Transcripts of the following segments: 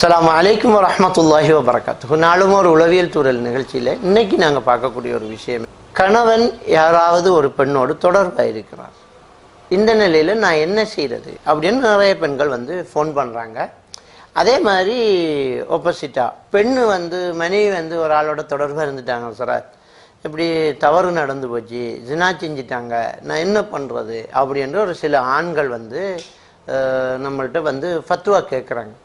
அஸ்ஸலாமு வலைக்கம் வரமத்துல்லாஹி வபரகாத்து நாளும் ஒரு உளவியல் தூரல் நிகழ்ச்சியில் இன்னைக்கு நாங்கள் பார்க்கக்கூடிய ஒரு விஷயம் கணவன் யாராவது ஒரு பெண்ணோடு தொடர்பாக இருக்கிறார். இந்த நிலையில் நான் என்ன செய்கிறது அப்படின்னு நிறைய பெண்கள் வந்து ஃபோன் பண்ணுறாங்க அதே மாதிரி ஒப்போசிட்டாக பெண் வந்து மனைவி வந்து ஒரு ஆளோட தொடர்பாக இருந்துட்டாங்க சார் இப்படி தவறு நடந்து போச்சு ஜினா செஞ்சிட்டாங்க நான் என்ன பண்ணுறது அப்படின்ற ஒரு சில ஆண்கள் வந்து நம்மள்கிட்ட வந்து ஃபத்துவா கேட்குறாங்க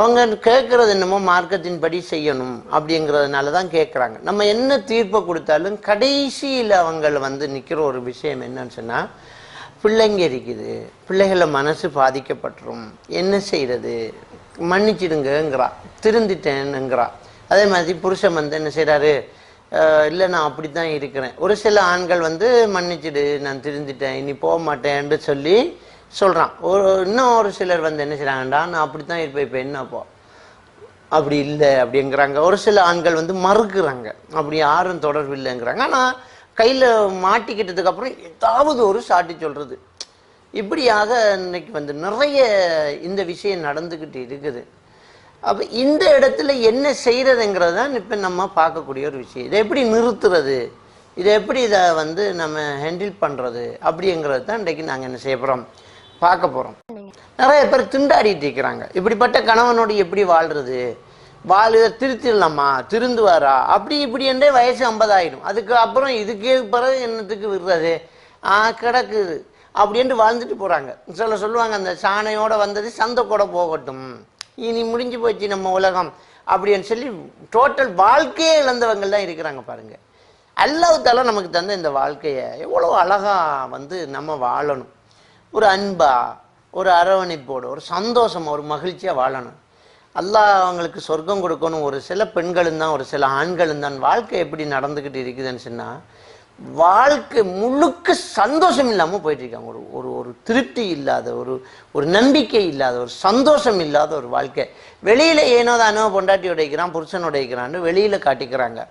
அவங்க கேட்குறது என்னமோ மார்க்கத்தின் படி செய்யணும் அப்படிங்கிறதுனால தான் கேட்குறாங்க நம்ம என்ன தீர்ப்பை கொடுத்தாலும் கடைசியில் அவங்கள வந்து நிற்கிற ஒரு விஷயம் என்னன்னு சொன்னால் பிள்ளைங்க இருக்குது பிள்ளைகளை மனசு பாதிக்கப்பட்டுரும் என்ன செய்கிறது மன்னிச்சிடுங்கங்கிறா திருந்திட்டேன்னுங்கிறா. அதே மாதிரி புருஷன் வந்து என்ன செய்கிறாரு இல்லை நான் அப்படி தான் இருக்கிறேன். ஒரு சில ஆண்கள் வந்து மன்னிச்சிடு நான் திருந்திட்டேன் இனி போக மாட்டேன்னு சொல்லி சொல்கிறான் ஒரு இன்னும் ஒரு சிலர் வந்து என்ன செய்கிறாங்கடா நான் அப்படி தான் இருப்பேன் இப்போ என்னப்போ அப்படி இல்லை அப்படிங்கிறாங்க. ஒரு சில ஆண்கள் வந்து மறுக்கிறாங்க. அப்படி யாரும் தொடர்பு இல்லைங்கிறாங்க. ஆனால் கையில் மாட்டிக்கிட்டதுக்கப்புறம் ஏதாவது ஒரு சாட்டி சொல்கிறது இப்படியாக இன்னைக்கு வந்து நிறைய இந்த விஷயம் நடந்துக்கிட்டு இருக்குது. அப்போ இந்த இடத்துல என்ன செய்கிறதுங்கிறது தான் இப்போ நம்ம பார்க்கக்கூடிய ஒரு விஷயம். இதை எப்படி நிறுத்துறது? இதை எப்படி இதை வந்து நம்ம ஹேண்டில் பண்ணுறது அப்படிங்கிறது தான் இன்றைக்கு நாங்கள் என்ன செய்ய போகிறோம் பார்க்க போகிறோம் நிறைய பேர் திண்டாடிட்டு இருக்கிறாங்க. இப்படிப்பட்ட கணவனோடு எப்படி வாழ்றது? வாழ திருத்திடலாமா? திருந்துவாரா? அப்படி இப்படி என்றே வயசு ஐம்பதாயிடும். அதுக்கு அப்புறம் இதுக்கே பிறகு என்னத்துக்கு விடுறது? ஆ கிடக்குது அப்படின்ட்டு வாழ்ந்துட்டு போகிறாங்க சொல்ல சொல்லுவாங்க அந்த சாணையோட வந்தது சந்தை கூட போகட்டும். இனி முடிஞ்சு போச்சு நம்ம உலகம். அப்படின்னு சொல்லி டோட்டல் வாழ்க்கையே இழந்தவங்க தான் இருக்கிறாங்க பாருங்க. அல்லாஹ்தால நமக்கு தந்த இந்த வாழ்க்கையை எவ்வளோ அழகா வந்து நம்ம வாழணும். ஒரு அன்பா ஒரு அரவணைப்போடு ஒரு சந்தோஷம் ஒரு மகிழ்ச்சியாக வாழணும். அல்லாஹ் அவங்களுக்கு சொர்க்கம் கொடுக்கணும். ஒரு சில பெண்களும் தான் ஒரு சில ஆண்களும் தான். வாழ்க்கை எப்படி நடந்துக்கிட்டு இருக்குதுன்னு சொன்னால் வாழ்க்கை முழுக்க சந்தோஷம் இல்லாமல் போயிட்டுருக்காங்க ஒரு ஒரு ஒரு திருப்தி இல்லாத ஒரு ஒரு நம்பிக்கை இல்லாத ஒரு சந்தோஷம் இல்லாத ஒரு வாழ்க்கை. வெளியில் ஏனோ தானோ பொண்டாட்டி உடைக்கிறான் புருஷன் உடைக்கிறான்னு வெளியில் காட்டிக்கிறாங்க.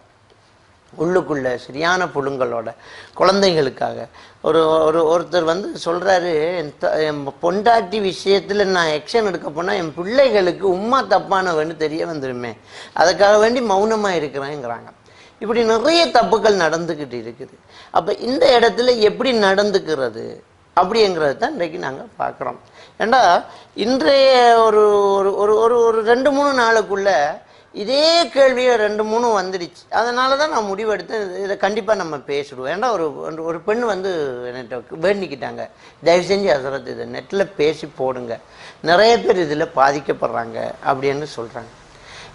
உள்ளுக்குள்ள சரியான புழுங்களோட குழந்தைகளுக்காக. ஒரு ஒரு ஒருத்தர் வந்து சொல்கிறாரு "என் த- என் பொண்டாட்டி விஷயத்தில் நான் எக்ஷன் எடுக்க போனால் என் பிள்ளைகளுக்கு உம்மா தப்பானவன்னு தெரிய வந்துருமே. அதுக்காக வேண்டி மௌனமாக இருக்கிறேங்கிறாங்க. இப்படி நிறைய தப்புகள் நடந்துக்கிட்டு இருக்குது. அப்போ இந்த இடத்துல எப்படி நடந்துக்கிறது? அப்படிங்கிறது தான் இன்றைக்கு நாங்கள் பார்க்குறோம். ஏண்டா இன்றைய ஒரு ஒரு ஒரு ஒரு ஒரு ரெண்டு மூணு நாளுக்குள்ளே இதே கேள்வியை ரெண்டு மூணு வந்துடுச்சு. அதனால தான் நான் முடிவெடுத்து இதை கண்டிப்பாக நம்ம பேசிடுவோம். ஏன்னா ஒரு ஒரு- ஒரு பெண் வந்து என்கிட்ட வேண்டிக்கிட்டாங்க. தயவு செஞ்சு அசரத் இதை நெட்டில் பேசி போடுங்க. நிறைய பேர் இதில் பாதிக்கப்படுறாங்க அப்படின்னு சொல்கிறாங்க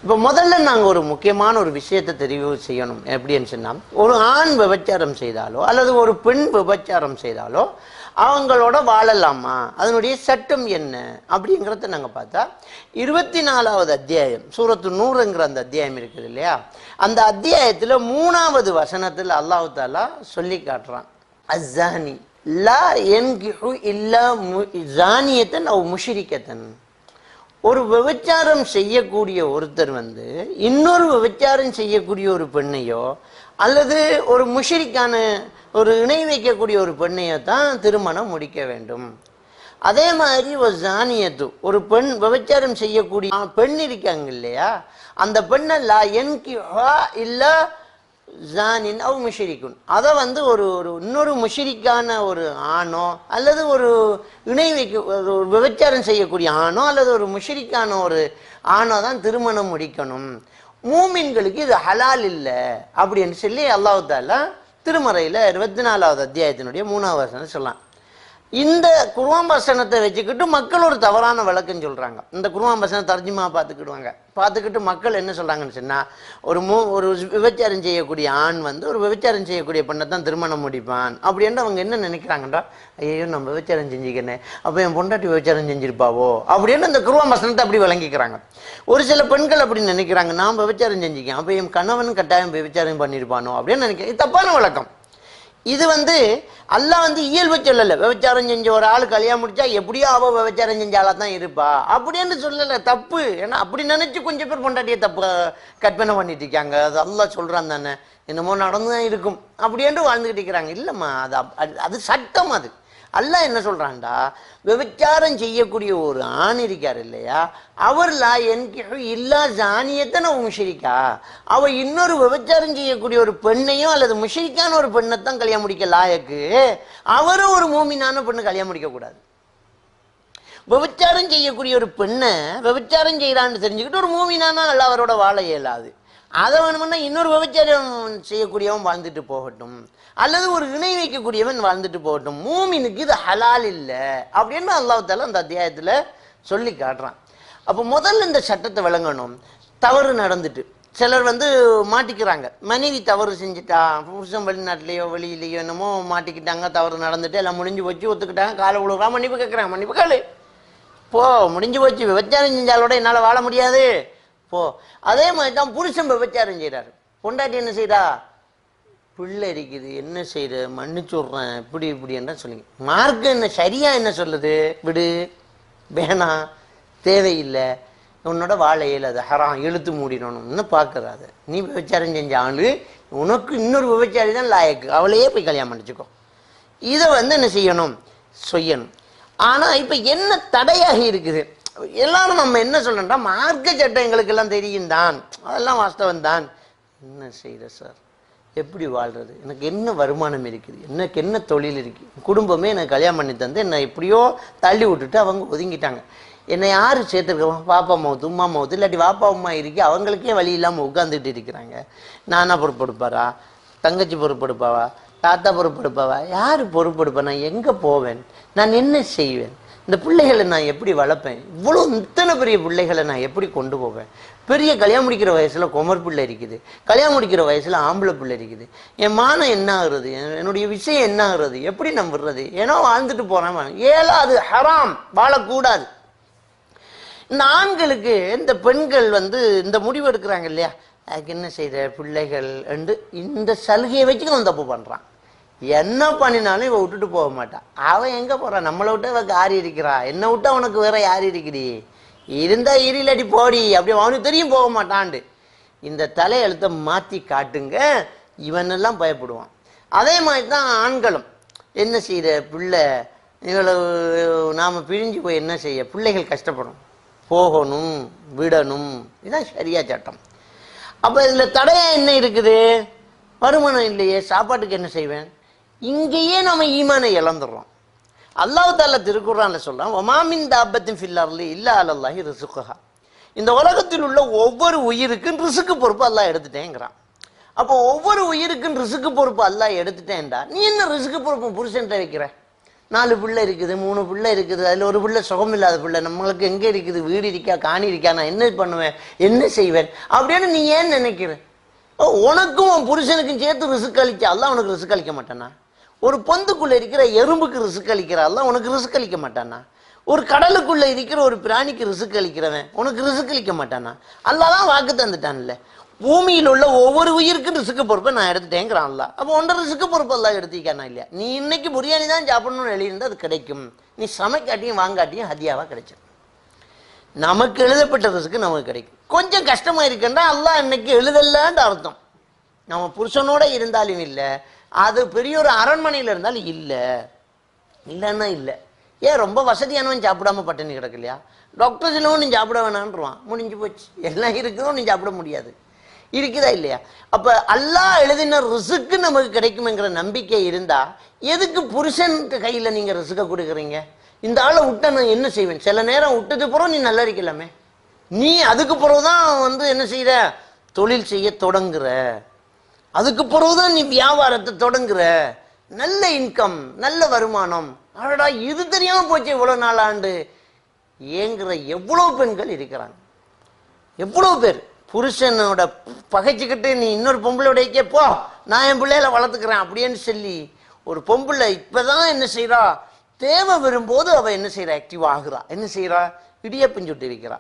இப்போ முதல்ல நாங்கள் ஒரு முக்கியமான ஒரு விஷயத்தை தெரிவு செய்யணும். எப்படின்னு சொன்னால் ஒரு ஆண் விபச்சாரம் செய்தாலோ அல்லது ஒரு பெண் விபச்சாரம் செய்தாலோ அவங்களோட வாழலாமா? அதனுடைய சட்டம் என்ன? அப்படிங்கிறத நாங்கள் பார்த்தா இருபத்தி நாலாவது அத்தியாயம் சூரத்து நூறுங்கிற அந்த அத்தியாயம் இருக்குது இல்லையா? அந்த அத்தியாயத்தில் மூணாவது வசனத்தில் அல்லாஹு தாலா சொல்லி காட்டுறான். அஸ்ஸானி லா என்கிஹு இல்லா மு- ஜானியத்தன் அவ் முஷிரிக்கத்தன். ஒரு விபச்சாரம் செய்யக்கூடிய ஒருத்தர் வந்து இன்னொரு விபச்சாரம் செய்யக்கூடிய ஒரு பெண்ணையோ அல்லது ஒரு முஷிரிக்கான ஒரு இணை வைக்கக்கூடிய ஒரு பெண்ணையை தான் திருமணம் முடிக்க வேண்டும். அதே மாதிரி ஒரு ஜானியத்து ஒரு பெண் விபச்சாரம் செய்யக்கூடிய பெண் இருக்காங்க இல்லையா? அந்த பெண்ணை லா என்கி இல்ல ஜானின் அவ் முஷிரிக்குன். அதை வந்து ஒரு ஒரு இன்னொரு முஷிரிக்கான ஒரு ஆணோ அல்லது ஒரு இணை வைக்க ஒரு விபச்சாரம் செய்யக்கூடிய ஆணோ அல்லது ஒரு முஷிரிக்கான ஒரு ஆணோ தான் திருமணம் முடிக்கணும். மூமின்களுக்கு இது ஹலால் இல்லை அப்படின்னு சொல்லி அல்லாஹாலா திருமறையில் இருபத்தி நாலாவது அத்தியாயத்தினுடைய மூணாவது வசனம் சொல்லலாம். இந்த குருவான் வசனத்தை வச்சுக்கிட்டு மக்கள் ஒரு தவறான விளக்குன்னு சொல்கிறாங்க இந்த குருவான் வசனம் தர்ஜிமா பார்த்துக்கிடுவாங்க. பார்த்துக்கிட்டு மக்கள் என்ன சொல்கிறாங்கன்னு சொன்னால் ஒரு மூ ஒரு விபச்சாரம் செய்யக்கூடிய ஆண் வந்து ஒரு விபச்சாரம் செய்யக்கூடிய பெண்ணை தான் திருமணம் முடிப்பான். அப்படின்னு அவங்க என்ன நினைக்கிறாங்கடா ஐயோ நம்ம விபச்சாரம் செஞ்சுக்கிறேன் அப்போ என் பொண்டாட்டி விபச்சாரம் செஞ்சிருப்பாவோ? அப்படின்னு இந்த குருவான் வசனத்தை அப்படி விளங்கிக்கிறாங்க. ஒரு சில பெண்கள் அப்படி நினைக்கிறாங்க நான் விபச்சாரம் செஞ்சுக்கேன் அப்போ என் கணவன் கட்டாயம் விபச்சாரம் பண்ணியிருப்பானோ அப்படின்னு நினைக்கிறேன் தப்பான வழக்கம் இது வந்து அல்லாஹ் வந்து இயல்பு சொல்லலை. விபச்சாரம் செஞ்ச ஒரு ஆள் கல்யாணம் முடிச்சா எப்படியோ அவ விபச்சாரம் செஞ்சாலா தான் இருப்பா. அப்படின்னு சொல்லலை தப்பு. ஏன்னா அப்படி நினைச்சு கொஞ்சம் பேர் பொண்டாட்டியை தப்பு கற்பனை பண்ணிட்டு இருக்காங்க. அது அல்லா சொல்கிறான் தானே. என்னமோ நடந்து தான் இருக்கும். அப்படின்ட்டு வாழ்ந்துக்கிட்டு இருக்கிறாங்க. இல்லைம்மா அது அது- அது சட்டம் அது. அல்ல என்ன சொல்றான்டா? விபச்சாரம் செய்யக்கூடிய ஒரு ஆண் இருக்கார் இல்லையா? அவர்ல என் என்கிஹு இல்லா ஜானியத்தன முஷரிக்கா. அவ இன்னொரு விபச்சாரம் செய்யக்கூடிய ஒரு பெண்ணையும் அல்லது முஷரிக்கான ஒரு பெண்ணை தான் கல்யாணம் முடிக்க லாயக்கு. அவரும் ஒரு மூமினான பெண்ணு கல்யாணம் முடிக்க கூடாது. விபச்சாரம் செய்யக்கூடிய ஒரு பெண்ணை விபச்சாரம் செய்யறான்னு தெரிஞ்சுக்கிட்டு ஒரு மூமினானா அல்ல அவரோட வாழ இயலாது. அதை வேணும்னா இன்னொரு விபச்சாரம் செய்யக்கூடியவன் வாழ்ந்துட்டு போகட்டும். அல்லது ஒரு இணை வைக்கக்கூடியவன் வாழ்ந்துட்டு போகட்டும். மூமினுக்கு இது ஹலால் இல்லை. அப்படின்னு அல்லாஹால அந்த அத்தியாயத்தில் சொல்லி காட்டுறான். அப்போ முதல்ல இந்த சட்டத்தை விளங்கணும். தவறு நடந்துட்டு. சிலர் வந்து மாட்டிக்கிறாங்க. மனைவி தவறு செஞ்சுட்டா புருஷன் வெளிநாட்டிலேயோ வெளியிலேயோ என்னமோ மாட்டிக்கிட்டாங்க தவறு நடந்துட்டு எல்லாம் முடிஞ்சு போச்சு ஒத்துக்கிட்டாங்க காலை விழுறா மன்னிப்பு கேட்குறாங்க மன்னிப்பு கேளு. போ முடிஞ்சு போச்சு விபச்சாரம் செஞ்சாலோட என்னால் வாழ முடியாது. போ. அதே மாதிரி தான் புருஷன் விபச்சாரம் செய்கிறாரு பொண்டாட்டி என்ன செய்கிறா பிள்ளை இருக்குது என்ன செய்யற மன்னிச்சுடுறேன் இப்படி இப்படி என்ன சொல்லுங்க. மார்க்கம் என்ன சரியா என்ன சொல்லுது? விடு. வேணாம் தேவையில்லை. உன்னோட வாழ இயலாது ஹராம். இழுத்து மூடிடணும்னு பார்க்கறாது நீ விபச்சாரம் செஞ்ச ஆளு உனக்கு இன்னொரு விபச்சாரி தான் லாயக்கு. அவளையே போய் கல்யாணம் பண்ணிச்சுக்கோ. இதை வந்து என்ன செய்யணும்? செய்யணும். ஆனால் இப்போ என்ன தடையாக இருக்குது? எல்லாரும் நம்ம என்ன சொல்லணும்னா மார்க்க சட்டம் எங்களுக்கெல்லாம் தெரியும் தான் அதெல்லாம் வாஸ்தவம் தான் என்ன செய்கிற சார்? எப்படி வாழ்கிறது எனக்கு என்ன வருமானம் இருக்குது? எனக்கு என்ன தொழில் இருக்குது குடும்பமே எனக்கு கல்யாணம் பண்ணி தந்து என்னை எப்படியோ தள்ளி விட்டுட்டு அவங்க ஒதுங்கிட்டாங்க. என்னை யார் சேர்த்துருக்கோம் பாப்பா மவுத்து உமா மவுத்து இல்லாட்டி வாப்பா உமா இருக்கு அவங்களுக்கே வழி இல்லாமல் உட்காந்துட்டு இருக்கிறாங்க. நானா பொறுப்படுப்பாரா? தங்கச்சி பொறுப்படுப்பாவா? தாத்தா பொறுப்படுப்பாவா? யார் பொறுப்படுப்பா? நான் எங்கே போவேன்? நான் என்ன செய்வேன்? இந்த பிள்ளைகளை நான் எப்படி வளர்ப்பேன்? இவ்வளோ இத்தனை பெரிய பிள்ளைகளை நான் எப்படி கொண்டு போவேன்? பெரிய கல்யாணம் முடிக்கிற வயசில் குமர் பிள்ளை இருக்குது. கல்யாணம் முடிக்கிற வயசில் ஆம்பளை பிள்ளை இருக்குது. என் மானம் என்ன ஆகுறது? என்னுடைய விஷயம் என்ன ஆகுறது? எப்படி நம்புறது ஏன்னா ஏனோ வாழ்ந்துட்டு போகிறேன் ஏலா அது ஹராம். வாழக்கூடாது. இந்த ஆண்களுக்கு இந்த பெண்கள் வந்து இந்த முடிவு எடுக்கிறாங்க இல்லையா? அதுக்கு என்ன செய்கிற பிள்ளைகள் என்று இந்த சலுகையை வச்சு அவன் தப்பு பண்ணுறான் என்ன பண்ணினாலும் இவன் விட்டுட்டு போக மாட்டான். அவன் எங்கே போகிறான் நம்மளை விட்டு அவன் காரி இருக்கிறா என்னை விட்டு அவனுக்கு வேற யார் இருக்கிறீ இருந்தா இருளடி போடி. அப்படி அவனுக்கு தெரியும் போக மாட்டான்டு இந்த தலையெழுத்தை மாத்தி காட்டுங்க. இவனெல்லாம் பயப்படுவான். அதே மாதிரி தான் ஆண்களும். என்ன செய்யற பிள்ளை? இவ்வளவு நாம பிரிஞ்சு போய் என்ன செய்ய? பிள்ளைகள் கஷ்டப்படும். போகணும் விடணும். இதுதான் சரியா சட்டம். அப்ப இதுல தடையா என்ன இருக்குது? வருமானம் இல்லையே. சாப்பாட்டுக்கு என்ன செய்வேன்? இங்கேயே நம்ம ஈமானை இழந்துடுறோம். அல்லாஹ் தால திருக்குறான்ல சொல்றான் ஒமாமின் தாபத்தின் ஃபில்லர்லி இல்லா அலல்லாஹி ரிசுக்குஹா இந்த உலகத்தில் உள்ள ஒவ்வொரு உயிருக்கும் ரிசுக்கு பொறுப்பு அல்லாஹ் எடுத்துட்டேங்கிறான். அப்போ ஒவ்வொரு உயிருக்கும் ரிசுக்கு பொறுப்பு அல்லாஹ் எடுத்துட்டேன்டா. நீ என்ன ரிசுக்கு பொறுப்பு புருஷன்ட்ட வைக்கிற? நாலு பிள்ளை இருக்குது மூணு பிள்ளை இருக்குது அதில் ஒரு பிள்ளை சுகம் இல்லாத பிள்ளை நம்மளுக்கு எங்கே இருக்குது வீடு இருக்கா காணி இருக்கா நான் என்ன பண்ணுவேன் என்ன செய்வேன்? அப்படின்னு நீ ஏன் நினைக்கிற? உனக்கும் உன் புருஷனுக்கும் சேர்த்து ரிசுக்கு அளிச்சா அல்லாஹ் உனக்கு ரிசுக்கு அளிக்க மாட்டேனா? ஒரு பொந்துக்குள்ள இருக்கிற எறும்புக்கு ரிசுக்கு அளிக்கிறாள் உனக்கு ரிசுக்கு அளிக்க மாட்டானா? ஒரு கடலுக்குள்ள இருக்கிற ஒரு பிராணிக்கு ரிசுக்கு அளிக்கிறவன் உனக்கு ரிசுக்கு அளிக்க மாட்டானா? அல்லாதான் வாக்கு தந்துட்டான்ல. பூமியில் உள்ள ஒவ்வொரு உயிருக்கும் ரிசுக்கு பொறுப்பை நான் எடுத்துட்டேங்கிறான் அல்ல அப்போ ஒன்றரை ரிசுக்கு பொறுப்பு எல்லாம் எடுத்திக்கானா இல்லையா? நீ இன்னைக்கு பிரியாணி தான் சாப்பிடணும்னு எழுதியிருந்தால் அது கிடைக்கும். நீ சமைக்காட்டியும் வாங்காட்டியும் ஹதியாவாக கிடைச்சிடும் நமக்கு எழுதப்பட்ட ரிசுக்கு நமக்கு கிடைக்கும். கொஞ்சம் கஷ்டமா இருக்குன்னா அல்லாஹ் இன்னைக்கு எழுதலன்னு அர்த்தம். நம்ம புருஷனோட இருந்தாலும் இல்லை அது பெரிய ஒரு அரண்மனையில் இருந்தாலும் இல்லை. இல்லைன்னா இல்லை. ஏன் ரொம்ப வசதியானவன் சாப்பிடாம பட்டினி கிடக்கு இல்லையா டாக்டர் நீ சாப்பிட வேணான்றான் முடிஞ்சு போச்சு. எல்லாம் இருக்கிறோம் நீ சாப்பிட முடியாது. இருக்குதா இல்லையா? அப்போ அல்லாஹ் எழுதின ரிசுக்கு நமக்கு கிடைக்குமெங்கிற நம்பிக்கை இருந்தா எதுக்கு புருஷன் கையில் நீங்கள் ரிசுக்கை கொடுக்குறீங்க? இந்த ஆளை விட்ட நான் என்ன செய்வேன்? சில நேரம் விட்டது பிறகு நீ நல்லா இருக்கலாமே நீ அதுக்கு பிறகு தான் வந்து என்ன செய்கிற தொழில் செய்ய தொடங்குற. அதுக்கு பிறகுதான் நீ வியாபாரத்தை தொடங்குற. நல்ல இன்கம் நல்ல வருமானம். அடடா இது தெரியாம போச்சு இவ்வளவு நாளாண்டு ஏங்குற எவ்வளவு பெண்கள் இருக்கிறாங்க. எவ்வளவு பேர். புருஷனோட பகைச்சுக்கிட்டு நீ இன்னொரு பொம்பளோடைய போ நான் என் பிள்ளையில வளர்த்துக்கிறேன் அப்படின்னு சொல்லி ஒரு பொம்பளை இப்பதான் என்ன செய்கிறா தேவை வரும்போது அவ என்ன செய்றா? ஆக்டிவ் ஆகுறா. என்ன செய்கிறா இடியப்பம் சுட்டு விற்கிறா.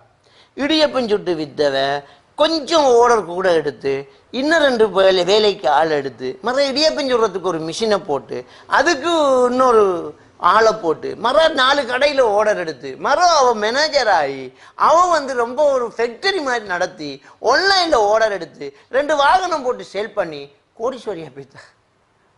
இடியப்பம் சுட்டு வித்தவன் கொஞ்சம் ஓடர் கூட எடுத்து இன்னும் ரெண்டு வேலை வேலைக்கு ஆள் எடுத்து மற இடியப்பம் சொல்கிறதுக்கு ஒரு மிஷினை போட்டு அதுக்கு இன்னொரு ஆளை போட்டு மற நாலு கடையில் ஓடர் எடுத்து மற அவன் மேனேஜர் ஆகி அவன் வந்து ரொம்ப ஒரு ஃபேக்டரி மாதிரி நடத்தி ஆன்லைனில் ஓடர் எடுத்து ரெண்டு வாகனம் போட்டு சேல் பண்ணி கோடீஸ்வரியா போய்த்தான்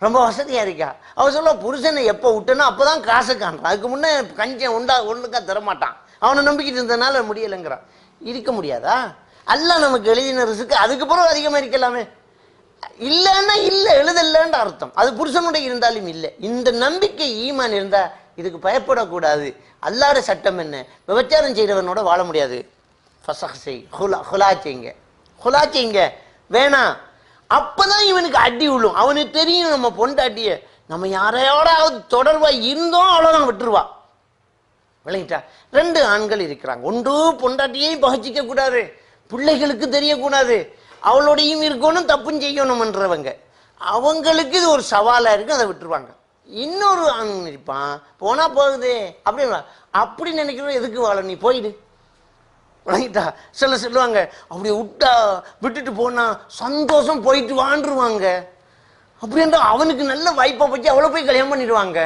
ரொம்ப வசதியாக இருக்கா? அவன் சொல்ல புருஷனை எப்போ விட்டனோ அப்போ தான் காசு காண்றான். அதுக்கு முன்னே கஞ்சம் உண்டா ஒன்றுக்கா தரமாட்டான். அவனை நம்பிக்கிட்டு இருந்தனால முடியலைங்கிறான். இருக்க முடியாதா? அல்ல நமக்கு எழுதின ரிசுக்கு அதுக்கு பிறகு அதிகமாக இருக்கலாமே. இல்லைன்னா இல்லை எழுதலன்ற அர்த்தம். அது புருஷனுடைய இருந்தாலும் இல்லை. இந்த நம்பிக்கை ஈமான் இருந்தா இதுக்கு பயப்படக்கூடாது. அல்லாத சட்டம் என்ன? விபச்சாரம் செய்கிறவனோட வாழ முடியாது. ஃபசஹ் செய். ஹுலா ஹுலா செய்யுங்க. ஹுலா வேணாம் அப்பதான் இவனுக்கு அடி விழும். அவனுக்கு தெரியும் நம்ம பொண்டாட்டிய. நம்ம யாரையோடாவது தொடர்பா இருந்தோம் அவ்வளோதான் விட்டுருவா. விளங்கிட்டா? ரெண்டு ஆண்கள் இருக்கிறாங்க. ஒன்று பொண்டாட்டியையும் பகிச்சிக்க கூடாது பிள்ளைகளுக்கு தெரியக்கூடாது. அவளோடையும் இருக்கணும் தப்பும் செய்யணும்ன்றவங்க. அவங்களுக்கு இது ஒரு சவாலாக இருக்கு அதை விட்டுருவாங்க. இன்னொரு ஆண் இருப்பான் போனா போகுது அப்படி அப்படி நினைக்கிறோம் எதுக்கு வாழ நீ போயிடு. விளங்கிட்டா சில சொல்லுவாங்க அப்படி விட்டா விட்டுட்டு போனா சந்தோஷம் போயிட்டு வாண்டுருவாங்க அப்படின்ற அவனுக்கு நல்ல வாய்ப்பை பற்றி அவ்வளோ போய் கல்யாணம் பண்ணிடுவாங்க.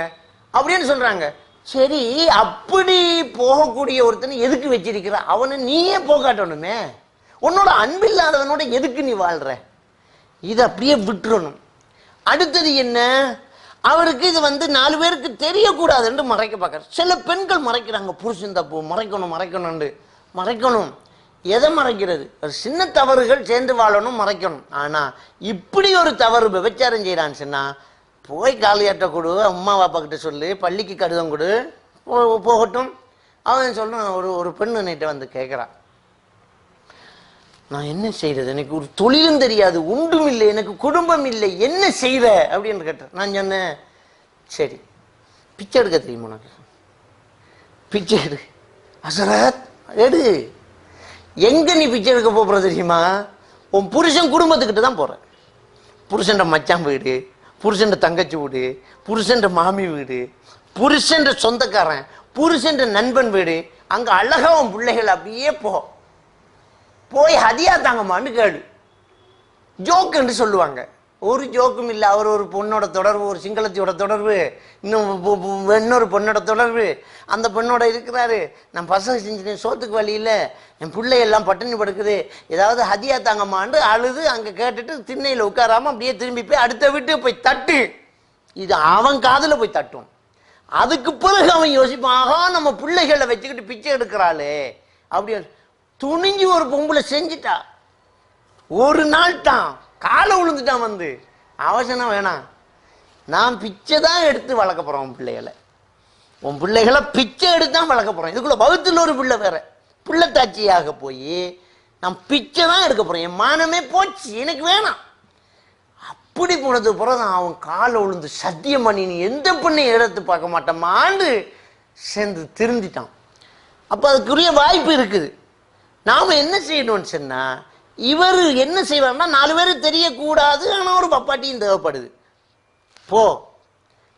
அப்படின்னு சொல்றாங்க. சரி அப்படி போகக்கூடிய ஒருத்தனை எதுக்கு வச்சிருக்கிற? அவனை நீயே போகாட்டணுமே. உன்னோட அன்பில்லாதவனோட எதுக்கு நீ வாழ்ற? இதை அப்படியே விட்டுறணும். அடுத்தது என்ன? அவருக்கு இது வந்து நாலு பேருக்கு தெரியக்கூடாதுன்னு மறைக்க பார்க்கற சில பெண்கள் மறைக்கிறாங்க. புருஷன் தப்பு மறைக்கணும் மறைக்கணும்னு மறைக்கணும். எதை மறைக்கிறது? ஒரு சின்ன தவறுகள் சேர்ந்து வாழணும் மறைக்கணும். ஆனால் இப்படி ஒரு தவறு விபச்சாரம் செய்கிறான்னு சொன்னால் போய் காலியாட்ட கொடு அம்மா பாப்பா கிட்ட சொல்லு பள்ளிக்கு கடிதம் கொடு போ- போகட்டும். அவன் சொல்லணும் ஒரு ஒரு பெண்ணு நேற்று வந்து கேட்குறான் நான் என்ன செய்யறது எனக்கு ஒரு தொழிலும் தெரியாது ஒன்றும் இல்லை எனக்கு குடும்பம் இல்லை என்ன செய்கிற அப்படின்னு கேட்டேன் நான் சொன்னேன் சரி பிச்சை எடுக்க தெரியுமா உனக்கு? பிச்சை எடு. அசரத் எடு. எங்க நீ பிச்சை எடுக்க போற தெரியுமா? உன் புருஷன் குடும்பத்துக்கிட்ட தான் போகிறேன் புருஷன் மச்சான் வீடு புருஷன்ற தங்கச்சி வீடு புருஷன்ற மாமி வீடு புருஷன்ற சொந்தக்காரன் புருஷன்ற நண்பன் வீடு அங்கே அழகாக உன் பிள்ளைகள் அப்படியே போ. போய் ஹதியா தாங்கம்மான்னு கேளு. ஜோக்குன்னு சொல்லுவாங்க. ஒரு ஜோக்கும் இல்லை அவர் ஒரு பொண்ணோட தொடர்பு ஒரு சிங்களத்தியோட தொடர்பு இன்னும் இன்னொரு பொண்ணோட தொடர்பு. அந்த பொண்ணோட இருக்கிறாரு. நான் பசங்க செஞ்சுட்டேன் சோத்துக்கு வழி இல்லை. என் பிள்ளையெல்லாம் பட்டினி படுக்குது. ஏதாவது ஹதியா தாங்கம்மான்னு அழுது அங்கே கேட்டுட்டு திண்ணையில் உட்காராம அப்படியே திரும்பி போய் அடுத்த வீட்டு போய் தட்டு. இது அவன் காதில் போய் தட்டும். அதுக்கு பிறகு அவன் யோசிப்பான் ஆகா நம்ம பிள்ளைகளை வச்சுக்கிட்டு பிச்சை எடுக்கிறாளே. அப்படி துணிஞ்சு ஒரு பொம்பளை செஞ்சிட்டா ஒரு நாள் தான் காலை விழுந்துட்டான் வந்து அவசரம் வேணாம். நான் பிச்சை தான் எடுத்து வளர்க்க போகிறோம் உன் பிள்ளைகளை. உன் பிள்ளைகளை பிச்சை எடுத்து தான் வளர்க்க போகிறோம் இதுக்குள்ள வகுத்துல ஒரு பிள்ளை வேற. பிள்ளைத்தாச்சியாக போய் நான் பிச்சை தான் எடுக்க போகிறேன் என் மானமே போச்சு எனக்கு வேணாம். அப்படி போனது பிறகு அவன் காலை விழுந்து சத்தியம் பண்ணி நீ எந்த பெண்ணையும் எடுத்து பார்க்க மாட்டேமான்னு சேர்ந்து திருந்திட்டான். அப்போ அதுக்குரிய வாய்ப்பு இருக்குது. நாம் என்ன செய்யணும்னு சொன்னால் இவர் என்ன செய்வார்னா நாலு பேர் தெரியக்கூடாது ஆனால் ஒரு பப்பாட்டியும் தேவைப்படுது. போ.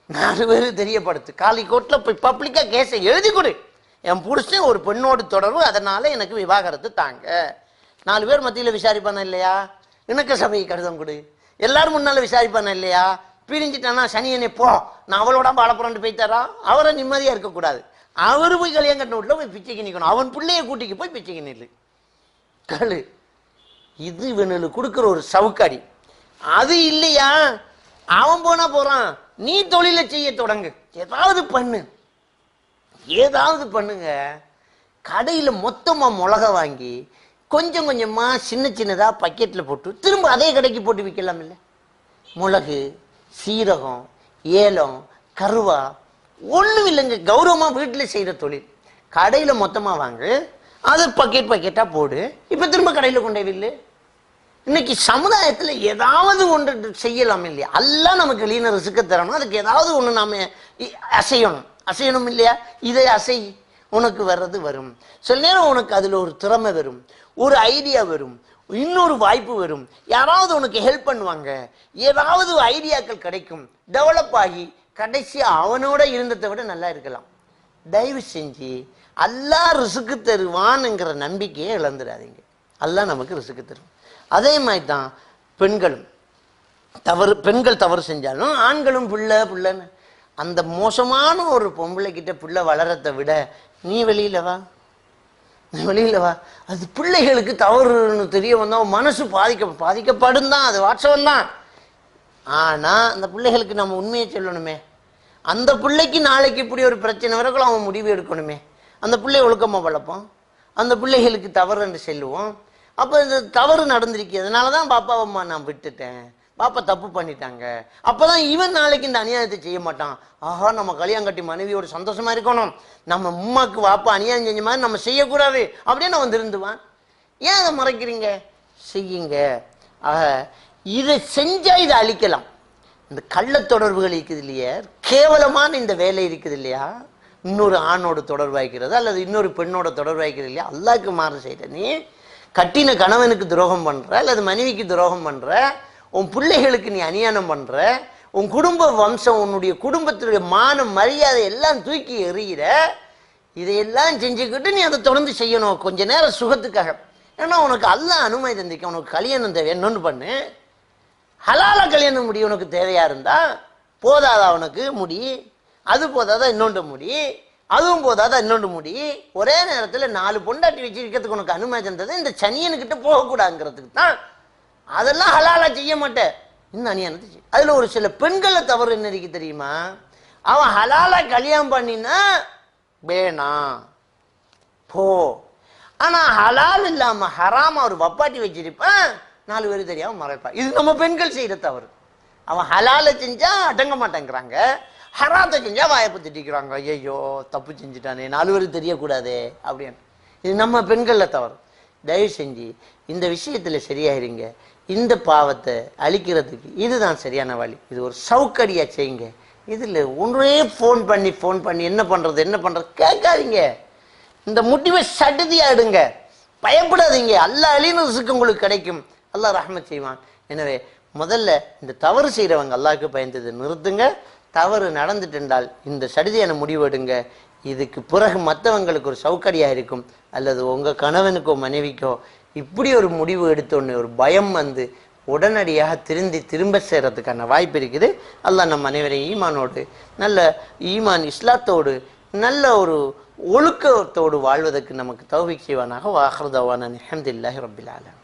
நாலு பேர் தெரியப்படுத்து. காலி கோர்ட்டில் போய் பப்ளிக்காக கேஸை எழுதி கொடு. என் புருஷன் ஒரு பெண்ணோடு தொடர்பு அதனால் எனக்கு விவாகரத்து தாங்க. நாலு பேர் மத்தியில் விசாரிப்பானா இல்லையா? இணக்க சபையை கடிதம் கொடு. எல்லாரும் முன்னால் விசாரிப்பானா இல்லையா? பிரிஞ்சிட்டானா சனியனே போ. நான் அவளோட வாழப்புறண்டு போய் தரான் அவரை நிம்மதியாக இருக்கக்கூடாது. அவர் போய் கல்யாணம் கட்டின வீட்டில் போய் பிச்சைக்கு நிற்கணும் அவன் பிள்ளைய கூட்டிக்கு போய் பிச்சைக்கு நில்லு. கழு இது இவனுக்கு கொடுக்குற ஒரு சவுக்காடி. அது இல்லையா? அவன் போனா போறான். நீ தொழிலை செய்ய தொடங்கு. ஏதாவது பண்ணு. ஏதாவது பண்ணுங்க. கடையில் மொத்தமா மிளகா வாங்கி கொஞ்சம் கொஞ்சமா சின்ன சின்னதாக பக்கெட்டில் போட்டு திரும்ப அதே கடைக்கு போட்டு விற்கலாம் இல்லை மிளகு சீரகம் ஏலம் கருவா ஒன்றும் இல்லைங்க கௌரவமாக வீட்டில் செய்கிற தொழில். கடையில் மொத்தமாக வாங்கு அது பக்கெட் பக்கெட்டாக போடு. இப்போ திரும்ப கடையில் கொண்டே வில்லு இன்னைக்கு சமுதாயத்தில் ஏதாவது ஒன்று செய்யலாம் இல்லையா? எல்லாம் நமக்கு லீன ரிசுக்க தரணும். அதுக்கு ஏதாவது ஒன்று நாம் இ- அசையணும். அசையணும் இல்லையா? இதை அசை உனக்கு வர்றது வரும். சில நேரம் உனக்கு அதில் ஒரு திறமை வரும். ஒரு ஐடியா வரும். இன்னொரு வாய்ப்பு வரும். யாராவது உனக்கு ஹெல்ப் பண்ணுவாங்க. ஏதாவது ஐடியாக்கள் கிடைக்கும். டெவலப் ஆகி கடைசி அவனோட இருந்ததை விட நல்லா இருக்கலாம். தயவு செஞ்சு அல்லா ரிசுக்கு தருவான்ங்கிற நம்பிக்கையை இழந்துடாதீங்க. அல்லா நமக்கு ரிசுக்கு தரும். அதே மாதிரி தான் பெண்களும். தவறு பெண்கள் தவறு செஞ்சாலும் ஆண்களும் பிள்ளை பிள்ளைன்னு. அந்த மோசமான ஒரு பொம்பளை கிட்ட பிள்ளை வளரத்தை விட நீ வெளியில வா. நீ வெளியில வா. அது பிள்ளைகளுக்கு தவறுன்னு தெரிய வந்தா அவன் மனசு பாதிக்க பாதிக்கப்படும் தான் அது வாட்சவம் தான் ஆனா அந்த பிள்ளைகளுக்கு நம்ம உண்மையை சொல்லணுமே. அந்த பிள்ளைக்கு நாளைக்கு இப்படி ஒரு பிரச்சனை வரக்குள்ள அவன் முடிவு எடுக்கணுமே. அந்த பிள்ளை ஒழுக்கமா வளர்ப்போம் அந்த பிள்ளைகளுக்கு தவறு என்று செல்லுவோம். அப்போ இந்த தவறு நடந்திருக்கு அதனால தான் பாப்பா அம்மா நான் விட்டுட்டேன். பாப்பா தப்பு பண்ணிட்டாங்க. அப்பதான் இவன் நாளைக்கு இந்த அநியாயத்தை செய்ய மாட்டான். ஆஹா நம்ம கல்யாணம் கட்டி மனைவியோட சந்தோஷமா இருக்கணும். நம்ம உம்மாக்கு வாப்பா அநியாயம் செஞ்ச மாதிரி நம்ம செய்யக்கூடாது அப்படின்னு அவன் திருந்துவான். ஏன் அதை மறைக்கிறீங்க? செய்யுங்க. ஆக இதை செஞ்சா இதை அழிக்கலாம். இந்த கள்ள தொடர்புகள் இருக்குது இல்லையா? கேவலமான இந்த வேலை இருக்குது இல்லையா? இன்னொரு ஆணோட தொடர்பாய்க்கிறது அல்லது இன்னொரு பெண்ணோட தொடர்பாய்க்கிறது இல்லையா? அல்லாஹ்க்கு மாறு செய்கிற நீ கட்டின கணவனுக்கு துரோகம் பண்ணுற அல்லது மனைவிக்கு துரோகம் பண்ணுற உன் பிள்ளைகளுக்கு நீ அநியாயம் பண்ணுற உன் குடும்ப வம்சம் உன்னுடைய குடும்பத்தினுடைய மானம் மரியாதை எல்லாம் தூக்கி எறிகிற இதையெல்லாம் செஞ்சுக்கிட்டு நீ அதை தொடர்ந்து செய்யணும். கொஞ்ச நேரம் சுகத்துக்காக. ஏன்னா உனக்கு அல்லாஹ் அனுமதி தந்திக்க உனக்கு கல்யாணம் தேவை. என்னொன்று பண்ணு. ஹலால கல்யாணம் முடி? உனக்கு தேவையா இருந்தா? போதாதா உனக்கு முடி? அது போதாதா இன்னொன்று முடி? அதுவும் போதாதா இன்னொன்று முடி? ஒரே நேரத்தில் நாலு பொண்டாட்டி வச்சிருக்கிறதுக்கு உனக்கு அனுமதி தந்தது இந்த சனியனுக்கிட்ட போகக்கூடாதுங்கிறதுக்கு தான். அதெல்லாம் ஹலாலா செய்ய மாட்டேன் இந்த அநியாயத்தை செய்ய? அதுல ஒரு சில பெண்களை தவறு என்ன இருக்கு தெரியுமா? அவன் ஹலாலா கல்யாணம் பண்ணினா வேணாம் போ. ஆனா ஹலால் இல்லாம ஹராம ஒரு வப்பாட்டி வச்சிருப்பான் நாலு பேர் தெரியாமல் மறைப்பான் இது நம்ம பெண்கள் செய்கிற தவறு. அவன் ஹலால செஞ்சா அடங்க மாட்டேங்கிறாங்க. ஹராத்தை செஞ்சா வாய்ப்பு திட்டிக்கிறாங்க. ஐயோ தப்பு செஞ்சுட்டானே நாலு பேருக்கு தெரியக்கூடாதே அப்படின்னு. இது நம்ம பெண்களில் தவறு. தயவு செஞ்சு இந்த விஷயத்தில் சரியாயிருங்க. இந்த பாவத்தை அழிக்கிறதுக்கு இதுதான் சரியான வழி. இது ஒரு சவுக்கடியாக செய்யுங்க. இதில் ஒன்றே ஃபோன் பண்ணி ஃபோன் பண்ணி என்ன பண்ணுறது என்ன பண்ணுறது கேட்காதீங்க. இந்த முடிவை சடுதியாக எடுங்க. பயப்படாதீங்க. அல்லாஹ் அழின உங்களுக்கு கிடைக்கும். அல்லாஹ் ரஹ்மத் செய்வான். எனவே முதல்ல இந்த தவறு செய்கிறவங்க அல்லாஹுக்கு பயந்தது நிறுத்துங்க. தவறு நடந்துட்டு என்றால் இந்த சடுதியான முடிவெடுங்க இதுக்கு பிறகு மற்றவங்களுக்கு ஒரு சவுக்கடியாக இருக்கும். அல்லது உங்கள் கணவனுக்கோ மனைவிக்கோ இப்படி ஒரு முடிவு எடுத்தோன்னு ஒரு பயம் வந்து உடனடியாக திருந்தி திரும்ப சேர்கிறதுக்கான வாய்ப்பு இருக்குது. அல்லாஹ் நம் அனைவரையும் ஈமானோடு நல்ல ஈமான் இஸ்லாத்தோடு நல்ல ஒரு ஒழுக்கத்தோடு வாழ்வதற்கு நமக்கு தௌவிக் செய்வானாக. வாஹர்தவான அஹமதுல்லாஹி ரபில் ஆலம்